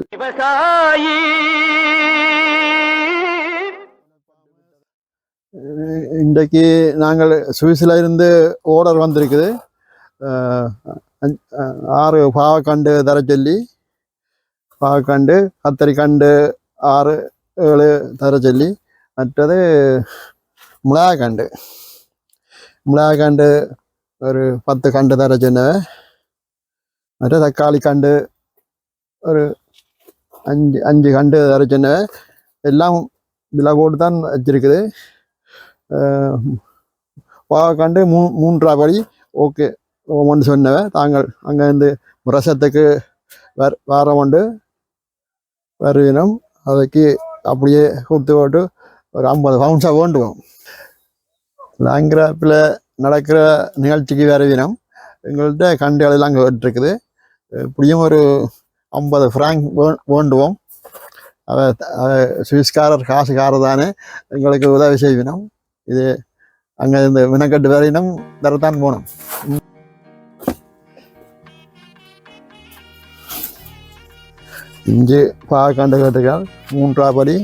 விவசாயி இன்றைக்கு நாங்கள் சுவிஸில் இருந்து ஓர்டர் வந்திருக்குது ஆறு பாவக்கண்டு தர சொல்லி பாவக்கண்டு கத்தரிக்கண்டு ஆறு ஏழு தர சொல்லி மற்றது மிளகாக்கண்டு மிளகாக்கண்டு ஒரு பத்து கண்டு தர சொன்னவன். மற்ற தக்காளி கண்டு ஒரு அஞ்சு அஞ்சு கண்டு அரைச்சின சொன்னவன் எல்லாம் விலை போட்டு தான் வச்சிருக்குது கண்டு மூ மூன்றா படி. ஓகே ஒன்று சொன்னவ தாங்கள் அங்கேருந்து ரசத்துக்கு வர் வேற உண்டு வருவினம். அதுக்கு அப்படியே கொடுத்து போட்டு ஒரு ஐம்பது பவுன்ஸாக வேண்டுவோம். லாங்கிராப்பில் நடக்கிற நிகழ்ச்சிக்கு வருவினம். எங்கள்கிட்ட கண்டு எல்லாம் இருக்குது இப்படியும் ஒரு ஐம்பது ஃப்ராங்க் வேண்டுவோம் சுவிஸ்காரர் காசுக்காரர் தானே எங்களுக்கு உதவி செய்வினோம் இது அங்கே இந்த வினக்கட்டு வரையினும் தரத்தான் போனோம் இஞ்சி பாக்கண்டு கேட்டுக்கால் மூன்றா படி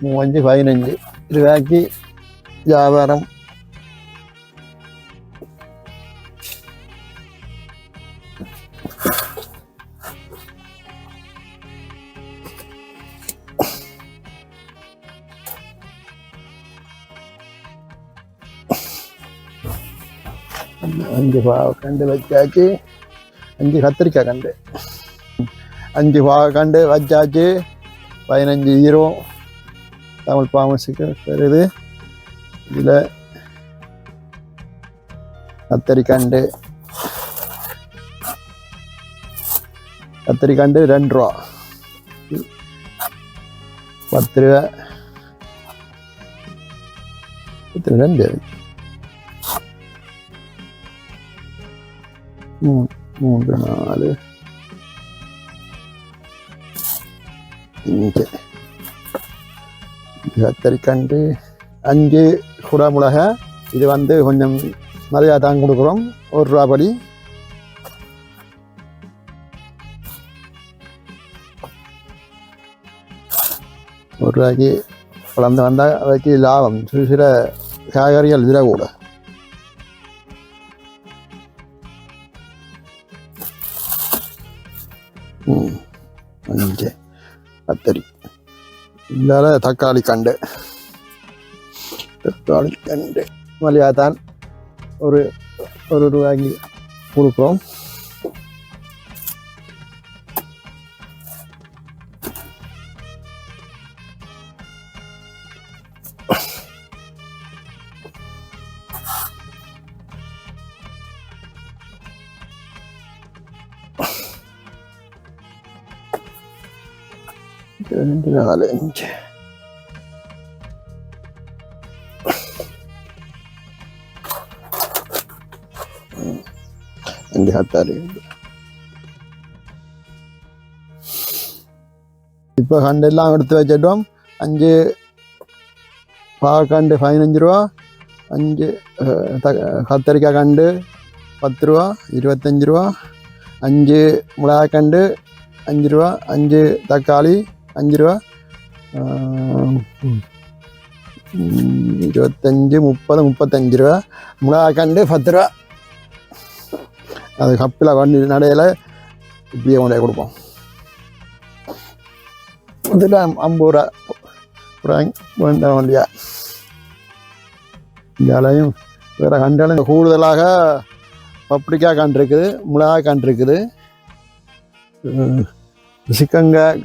மூவஞ்சு பதினஞ்சு ரூபாய்க்கு வியாபாரம் அஞ்சு கண்டு வச்சாச்சு. அஞ்சு கத்திரிக்காய் கண்டு. அஞ்சு கண்டு வச்சாச்சு. பதினஞ்சு ஈரோ. தமிழ் பாமஸுக்கு வருது இதில் கத்திரிக்கண்டு கத்திரிக்காண்டு ரெண்டு ரூபா. பத்து ரூபா. பத்து ரெண்டு மூணு மூன்று நாலு. அஞ்சு கத்தரிக்கண்டு அஞ்சு குடமிளகா. இது வந்து கொஞ்சம் நிறையா தான் கொடுக்குறோம். ஒரு ரூபா படி ஒரு ரூபாய்க்கு வளர்ந்து வந்தால் அதுக்கு லாபம். சிறு சில காய்கறிகள் இதில் கூட. அஞ்சு. கத்தரி. இந்தால தக்காளி கண்டு. தக்காளி கண்டு. மலையாதான் ஒரு ஒரு ரூபாய்க்கு கொடுக்குறோம் ரெண்டு நாலு அஞ்சு ம். அஞ்சு ஹத்தாறு இப்போ கண்டெல்லாம் எடுத்து வச்சிட்டோம் அஞ்சு பாவக்கண்டு பதினஞ்சு ரூபா அஞ்சு அஹ், த- கத்தரிக்காய் கண்டு பத்து ரூபா இருபத்தஞ்சி ரூபா அஞ்சு மிளகாக்கண்டு அஞ்சு ரூபா அஞ்சு ரூபா இருபத்தஞ்சி முப்பது முப்பத்தஞ்சு ரூபா மிளகாக்கண்டு பத்து ரூபா அது கப்பில் வண்டி நடையில் இப்படியே கொண்டே கொடுப்போம் இதில் ஐம்பது ரூபா ஃப்ராங்க் வண்டியா இல்லையா இங்காலையும் வேறு கண்டாலும் கூடுதலாக பப்ளிக்காக கண்டிருக்குது மிளகா கண்டிருக்குது சிக்கங்க சிக்கங்காய்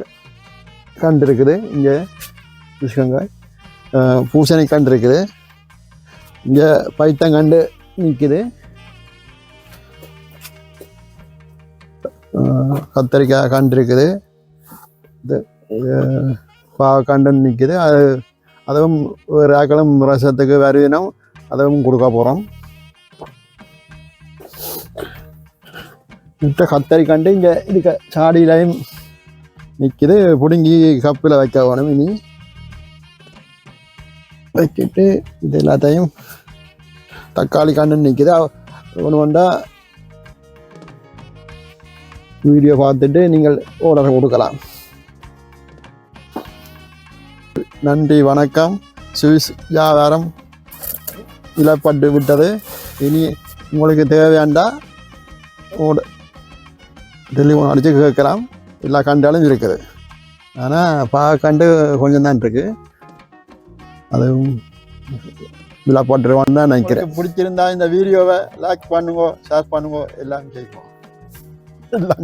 கண்டு இருக்குது இங்கே சிக்கங்காய் பூசணி கண்டு இருக்குது இங்கே பைத்தங்கண்டு நிற்குது அஹ், கத்தரிக்காய் கண்டு இருக்குது இது அஹ், நிற்குது அது அதுவும் ஒரு ஆக்களும் ரசத்துக்கு வருவினம். அதுவும் கொடுக்க போகிறோம் மித்த கத்தரி கண்டு இங்கே இதுக்கு சாடியிலையும் நிற்கிது பிடுங்கி கப்பில் வைக்க வேணும் இனி. வைக்கிட்டு இது எல்லாத்தையும் தக்காளி கண்டு நிற்கிது ஒன்று வந்தால் வீடியோ பார்த்துட்டு நீங்கள் ஆர்டர் கொடுக்கலாம். நன்றி வணக்கம். சுவிஸ் வியாபாரம் இழப்பட்டு விட்டது. இனி உங்களுக்கு தேவையாண்டா ஓட டெலிஃபோன் அடித்து கேட்கலாம். எல்லா கண்டாலும் இருக்குது ஆனால் பார்க்கண்டு கொஞ்சம் தான் இருக்குது அதுவும் விழாப்பட்டுருவான்னு தான் நினைக்கிறேன். பிடிச்சிருந்தா இந்த வீடியோவை லைக் பண்ணுங்க ஷேர் பண்ணுங்க எல்லாம் செய்வோம். எல்லாம்